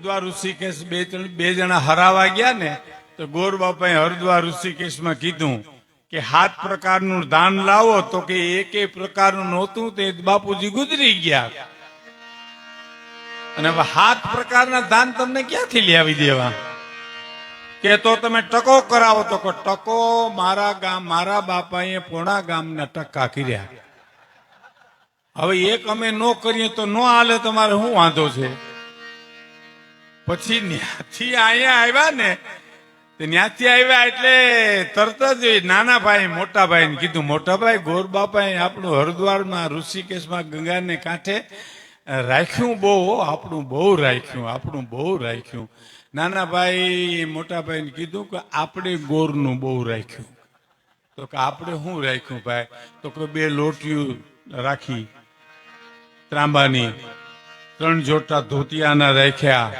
હરદ્વાર ઋષિકેશ બે બે જણા હરાવા ગયા ને, તો ગોર બાપાએ હરદ્વાર ઋષિકેશમાં કીધું કે સાત પ્રકારનું દાન લાવો તો કે એક પ્રકારનું નહોતું તે બાપુજી ગુજરી ગયા. અને હવે સાત પ્રકારના દાન તમને ક્યાંથી લેવી દેવા? કે તો તમે ટકો કરાવો તો કે ટકો મારા ગામ મારા બાપાએ પોણા ગામના ટકા કર્યા. હવે એક અમે નો કરીએ તો નો હાલે, તમારે શું વાંધો છે? પછી ત્યાંથી અહીંયા આવ્યા ને ત્યાંથી આવ્યા એટલે તરત જ નાના ભાઈ મોટા ભાઈ કીધું મોટા ભાઈ ગોર બાપાએ આપણું હરિદ્વારમાં ઋષિકેશમાં ગંગાને કાંઠે રાખ્યું બહુ આપણું બહુ રાખ્યું, આપણું બહુ રાખ્યું. નાના ભાઈ મોટા ભાઈને કીધું કે, આપણે ગોરનું બહુ રાખ્યું. તો કે, આપણે શું રાખ્યું ભાઈ? તો કે, બે લોટિયું રાખી, ત્રાંબાની, ત્રણ જોટા ધોતિયાના રાખ્યા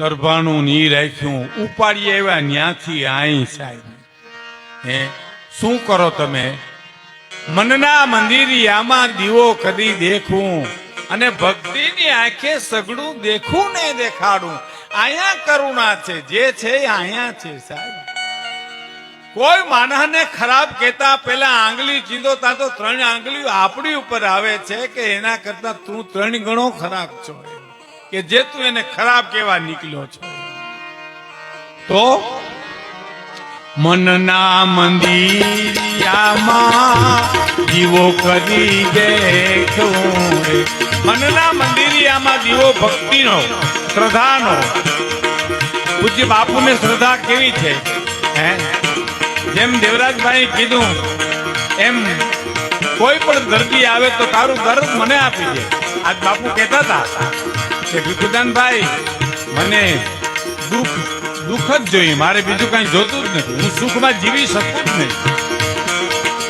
તરભાનું ની રાખ્યું ઉપાડી આવ્યા ન્યાથી આઈ સાહેબ. હે, શું કરો તમે? મનના મંદિરિયામાં દીવો કદી દેખું અને ભક્તિની આંખે સગડું દેખું ને દેખાડું. અહીંયા કરુણા છે, જે છે અહીંયા છે સાહેબ. કોઈ માણસને ખરાબ કહેતા પેલા આંગળી ચીંધોતા તો ત્રણ આંગળીઓ આપણી ઉપર આવે છે કે એના કરતા તું ત્રણ ગણો ખરાબ છો. કે જે તું એને ખરાબ કેવા નીકળ્યો છો. તો મનના મંદિરિયામાં દીવો કરી દેખું મનના મંદિરિયામાં દીવો ભક્તિનો, શ્રદ્ધાનો. પૂજ્ય બાપુને શ્રદ્ધા કેવી છે? હે? જેમ દેવરાજભાઈ કીધું, એમ કોઈ પણ દર્દી આવે તો તારું દર્દ મને આપી દે. આજ બાપુ કહેતા હતા. કે ભીખુદાનભાઈ મને દુઃખ દુઃખ જ જોઈએ. મારે બીજું કઈ જોતું જ નથી. હું સુખમાં જીવી શકું જ નહીં.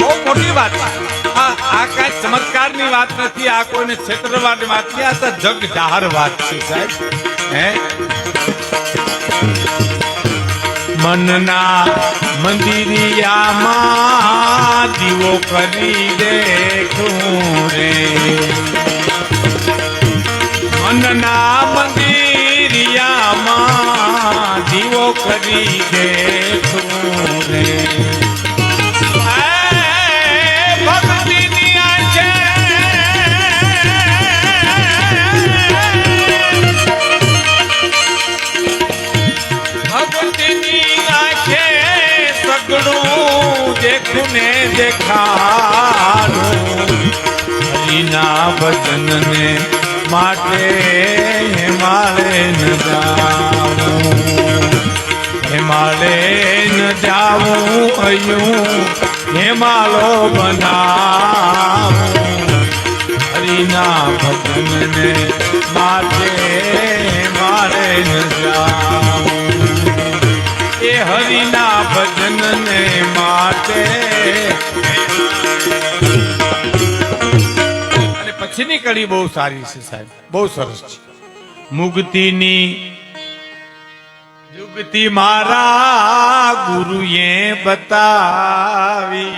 બહુ મોટી વાત. છે. આ આ કાંઈ ચમત્કારની વાત નથી. આ કોઈને ક્ષેત્રવાદ વાત નથી. આ તો જગ જાહેર વાત છે સાહેબ. હે? મનના મંદિરિયામાં દીવો કરી દેખું રે. મનના મંદિરિયામાં દીવો કરી દેખું રે એ ભક્તિની આંખે ભક્તિની આંખે સગડું દેખું ને દેખાડું. હરિના ભજનને માટે હિમાલય ન જાવું હિમાલય ન જાવું અયું હિમાલો બનાવું. હરિના ભગનને માટે મારે ન જાવું એ હરિના ભજનને માટે પછીની કડી બહુ સારી છે સાહેબ. બહુ સરસ છે. મુક્તિની યુગતિ મારા ગુરુએ બતાવી.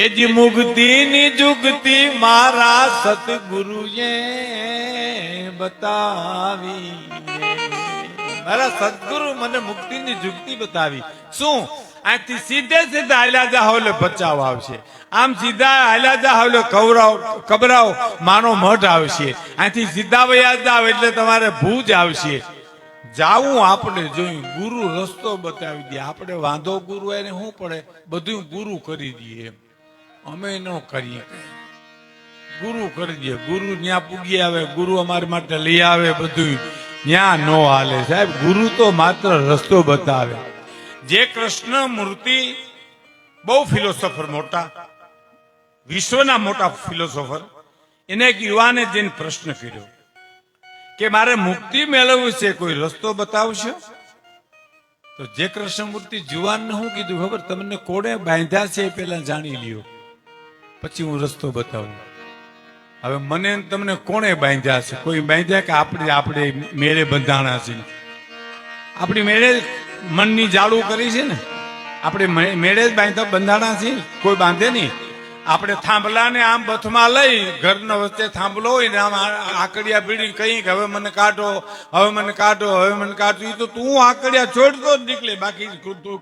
એ જ મુક્તિની જુગતિ મારા સતગુરુએ બતાવી. મારા સદગુરુ મને મુક્તિની જુગતિ બતાવી. શું? આથી સીધે સીધા હાલ્યા જાઓ એટલે બચાવ આવશે. આમ સીધા હાલ્યા જાઓ એટલે કવરાવ કબરાવ માનો મઠ આવશે. આથી સીધા વયા જાવ એટલે તમારે ભૂજ આવશે. જાવું આપણે જોયું, ગુરુ રસ્તો બતાવી દે. આપણે વાંધો ગુરુ એને શું પડે? બધું ગુરુ કરી દઈએ અમે ન કરીએ ગુરુ કરી દઈએ ગુરુ ત્યાં પૂગી આવે, ગુરુ અમારી માટે લઈ આવે બધું ત્યાં ન હાલે. સાહેબ, ગુરુ તો માત્ર રસ્તો બતાવે. જે કૃષ્ણ મૂર્તિ બહુ ફિલોસોફર મોટા, વિશ્વના મોટા ફિલોસોફર, એને એક યુવાને જઈને પ્રશ્ન કર્યો કે મારે મુક્તિ મેળવવી છે, કોઈ રસ્તો બતાવશો? તો જે કૃષ્ણ મૂર્તિ જુવાનને શું કીધું, ખબર? તમને કોણે બાંધ્યા છે એ પેલા જાણી લ્યો. પછી હું રસ્તો બતાવું. હવે મને તમને કોણે બાંધ્યા છે? કોઈ બાંધ્યા કે આપણે આપણે મેળે બંધાણા છે? આપણી મેળે મનની જાળું કરી છે ને? આપણે મેળે જ બાંધતા બંધાણા છે, કોઈ બાંધે નહીં. આપણે થાંભલાને આમ બથમાં લઈ, ઘરનો વચ્ચે થાંભલો હોય ને, આમ આકડિયા પીડી કઈ કે હવે મને કાઢો, હવે મને કાઢો, હવે મને કાઢો. એ તો તું આકડિયા છોડતો જ નીકળે. બાકી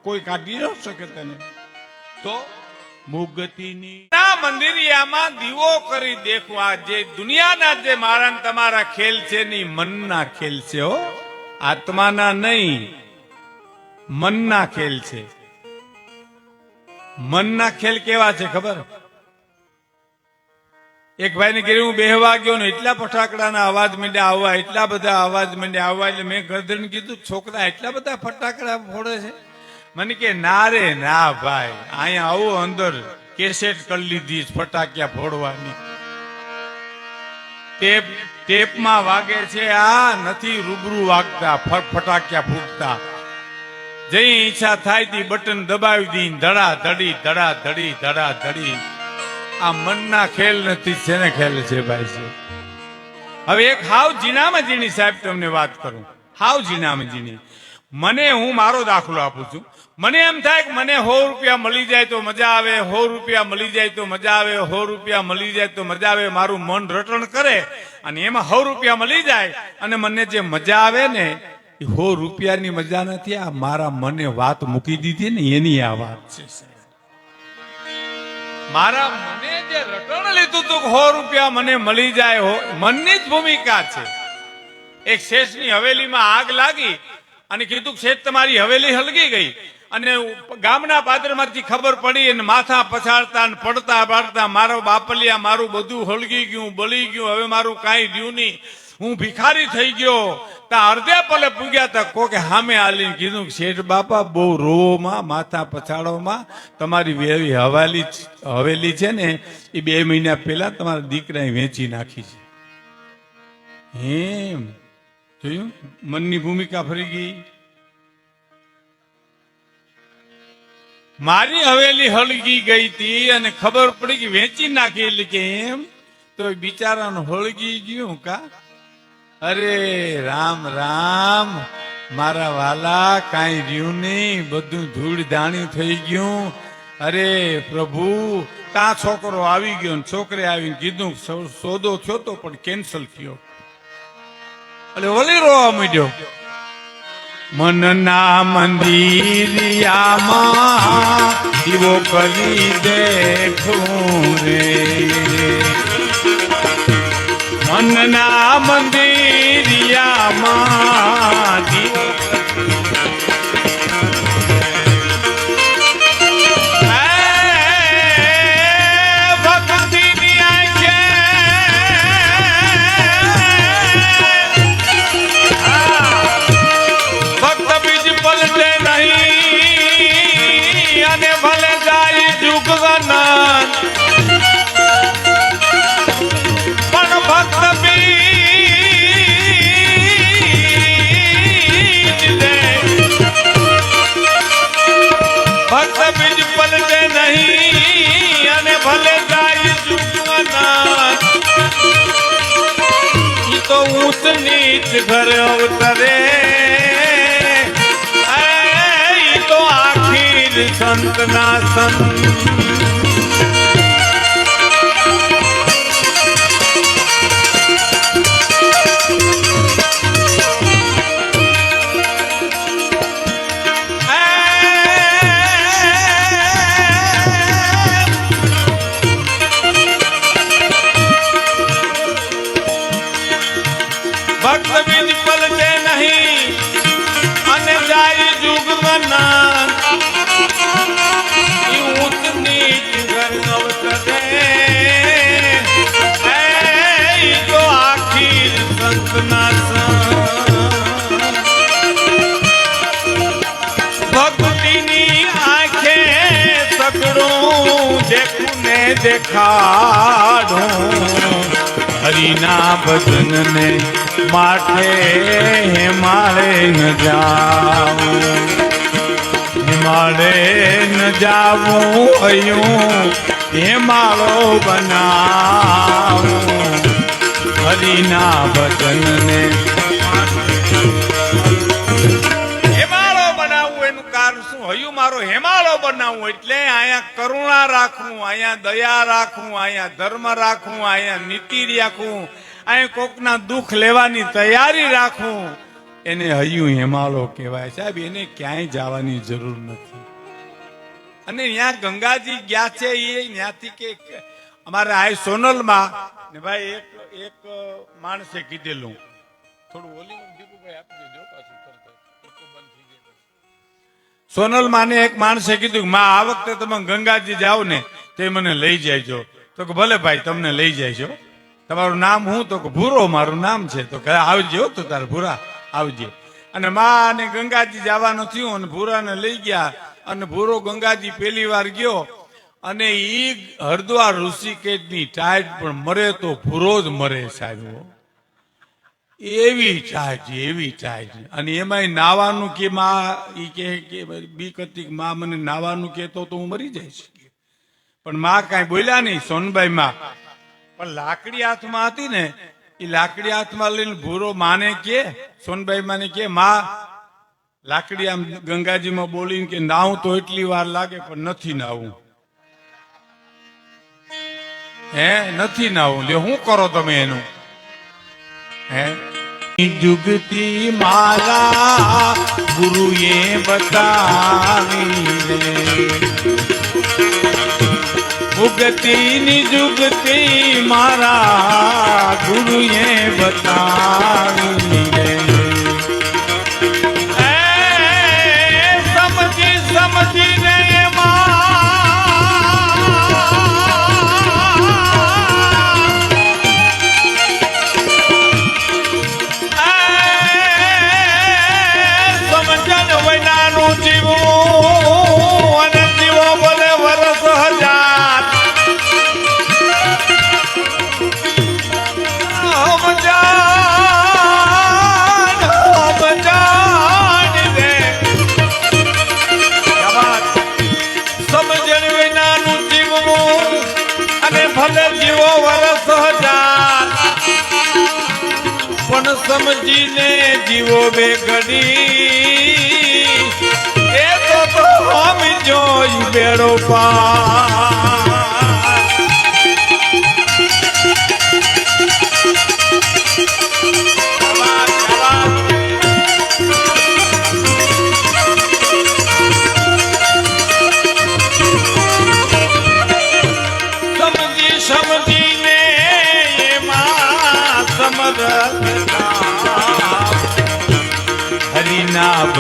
કોઈ કાઢી ન શકે તને. તો મુગતિની ના મંદિરિયામાં દીવો કરી દેખવા. જે દુનિયાના જે મારા તમારા ખેલ છે ની મનના ખેલ છે હો. આત્માના નહીં. મનના ખેલ છે. મનના ખેલ કેવા છે ખબર? એક ભાઈને ઘરે હું બેહવા ગયો ને એટલા ફટાકડાના અવાજ માંડ્યા આવવા, એટલા બધા અવાજ માંડ્યા આવવા, એટલે મેં ગરદન કીધું, છોકરા, એટલા બધા ફટાકડા ફોડે છે? મને કે, ના રે, ના ભાઈ, અહીંયા આવો અંદર, કેસેટ કરી લીધી ફટાક્યા ફોડવાની. ટેપ, ટેપમાં વાગે છે, આ નથી રૂબરૂ વાગતા ફટાકિયા ફૂટતા જઈ ઈચ્છા થાય તી બટન દબાવી દી, ધડા ધડી ધડા ધડી ધડા ધડી. આ મનના ખેલ નથી જેને ખેલ છે ભાઈ છે હવે એક હાવ જીનામાં જીણી સાહેબ તમને વાત કરું. હાવ જીનામાં જીણી મને હું મારો દાખલો આપું છું. મને એમ થાય કે મને સો રૂપિયા મળી જાય તો મજા આવે, સો રૂપિયા મળી જાય તો મજા આવે, સો રૂપિયા મળી જાય તો મજા આવે. મારું મન રટણ કરે અને એમાં સો રૂપિયા મળી જાય અને મને જે મજા આવે ને સો રૂપિયાની મજા નથી, આ મારા મને વાત મૂકી દીધી ને એની આ વાત છે મારા મને જે રટણ લીધું તું હો રૂપિયા મને મળી જાય, હો, મનની જ ભૂમિકા છે. એક શેષની હવેલીમાં આગ લાગી અને કીધું શેઠ તમારી હવેલી હલગી ગઈ. અને ગામના પાદરમાંથી ખબર પડી અને માથા પછાડતા ને પડતા પાડતા મારો બાપલિયા મારું બધું હળગી ગયું, બળી ગયું, હવે મારું કાંઈ રહ્યું નહીં. હું ભિખારી થઈ ગયો. તા અર્ધે પલે પૂગ્યા તા કોકે સામે આલીને કીધું શેઠ બાપા, બહુ રોવોમાં માથા પછાડોમાં તમારી વેવી હવાલી હવેલી છે ને, એ બે મહિના પહેલા તમારા દીકરાએ વેચી નાખી છે. હેમ જોયું? મનની ભૂમિકા ફરી ગઈ. મારી હવેલી હળગી ગઈ હતી અને ખબર પડી કે વેચી નાખી એટલે કે એમ. તો બિચારાનું હળગી ગયું કા? અરે રામ રામ. મારા વાલા, કાંઈ રહ્યું નહીં. બધું ધૂળ ધાણી થઈ ગયું. અરે પ્રભુ તા છોકરો આવી ગયો ને છોકરે આવીને કીધું સોદો થયો તો પણ કેન્સલ થયો. એટલે ઓલી રોવા માંડ્યો. મનના મંદિરિયામાં દીવો કરી દેખું રે. મનના મંદિરિયામાં બીજ પલટે નહીં અને ભલે જાય ઈ તો ઊંચ નીચ ઘર અવતરે. તો આખી સંત ના સંત. સગડું દેખું ને દેખાડું. હરિના ભજનને માથે મારે ન જાવું હિમાલય ન જાવું અયું હિમાળો બનાવું. હરિના ભજનને શું હયું મારો હેમાળો બનાવવું એટલે અહીંયા કરુણા રાખવું અહીંયા દયા રાખવું અહીંયા ધર્મ રાખવું અહીંયા નીતિ રાખવું અહીંયા કોકના દુઃખ લેવાની તૈયારી રાખવું એને હયું હેમાળો કહેવાય. સાહેબ, એને ક્યાંય જવાની જરૂર નથી. અને ત્યાં ગંગાજી ગયા છે એ ત્યાંથી કે અમારે આ સોનલમાં ને ભાઈ એક એક માણસે કીધેલું. થોડું ઓલી દીપુભાઈ આપી દેજો. સોનલ માને એક માણસે કીધું માં, આ વખતે તમે ગંગાજી જાઓ ને, તે મને લઈ જાયજો. તો કે, ભલે ભાઈ, તમને લઈ જાયજો. તમારું નામ હું? તો કે, ભૂરો, મારું નામ છે. તો કે, આવજે તો તારે ભૂરા, આવજે. અને માં અને ગંગાજી જવાનું થયું અને ભૂરાને લઈ ગયા અને ભૂરો ગંગાજી પેલી વાર ગયો અને ઈ હરદ્વાર ઋષિકેશની ટાઈટ પણ મરે તો ભૂરો જ મરે સાહેબ એવી છે, એવી ટાઈટ અને એમાંય નાવાનું કે માં એ કે કે બીક હતી માં મને નાવાનું કહેતો તો હું મરી જઈશ. પણ માં કાંઈ બોલ્યા નહીં, સોનબાઈ માં. પણ લાકડી હાથમાં હતી ને એ લાકડી હાથમાં લઈને ભૂરો માને કે, સોનબાઈ માને કે, માં, લાકડી આમ ગંગાજીમાં બોલીને કે નાવું તો એટલી વાર લાગે પણ નથી નાવું હે, નથી નાવું લે શું કરો તમે એનું? હે? જુગતી મારા ગુરુએ બતાવી રે ઉગતીની જુગતી મારા ગુરુએ બતાવી સમજીને જીવો બે ઘડી એ તો તો જોઈ બેડો પાર.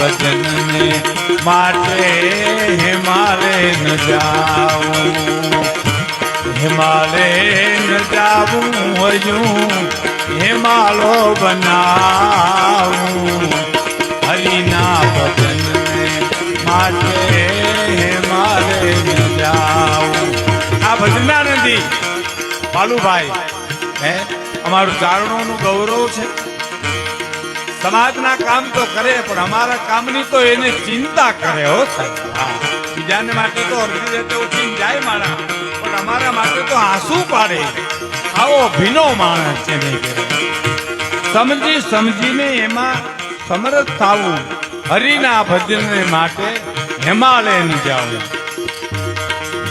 ભજનને માટે હિમાલય ન જાઉં. હિમાલય ન જાવું હજું હિમાલો બનાવું. હરિના વચનને માટે હિમાલય ન જાઉં. આ ભજનાનંદી બાલુભાઈ, હે? અમારું ચારણોનું ગૌરવ છે. સમાજના કામ તો કરે, પણ અમારા કામની તો એને ચિંતા કરે હો બીજાને માટે તો અડધી રીતે ઉઠીને જાય માણસ પણ અમારા માટે તો આંસુ પાડે. આવો ભીનો માણસ છે સમજી સમજીને એમાં સમરસ થવું. હરિના ભજનને માટે હિમાલય ન જાવું.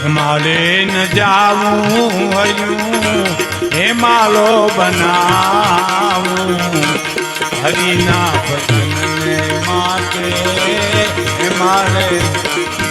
હિમાલય ન જાવું હયું. હિમાલો બનાવું. હરિના ભજન મારે હિમાલય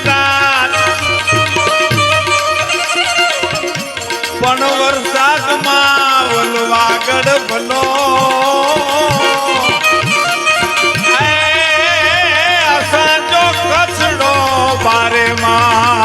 ગાન પણ વરસાદમાં વલવાગડ ભલો. અસાંજો કચડો બારે માં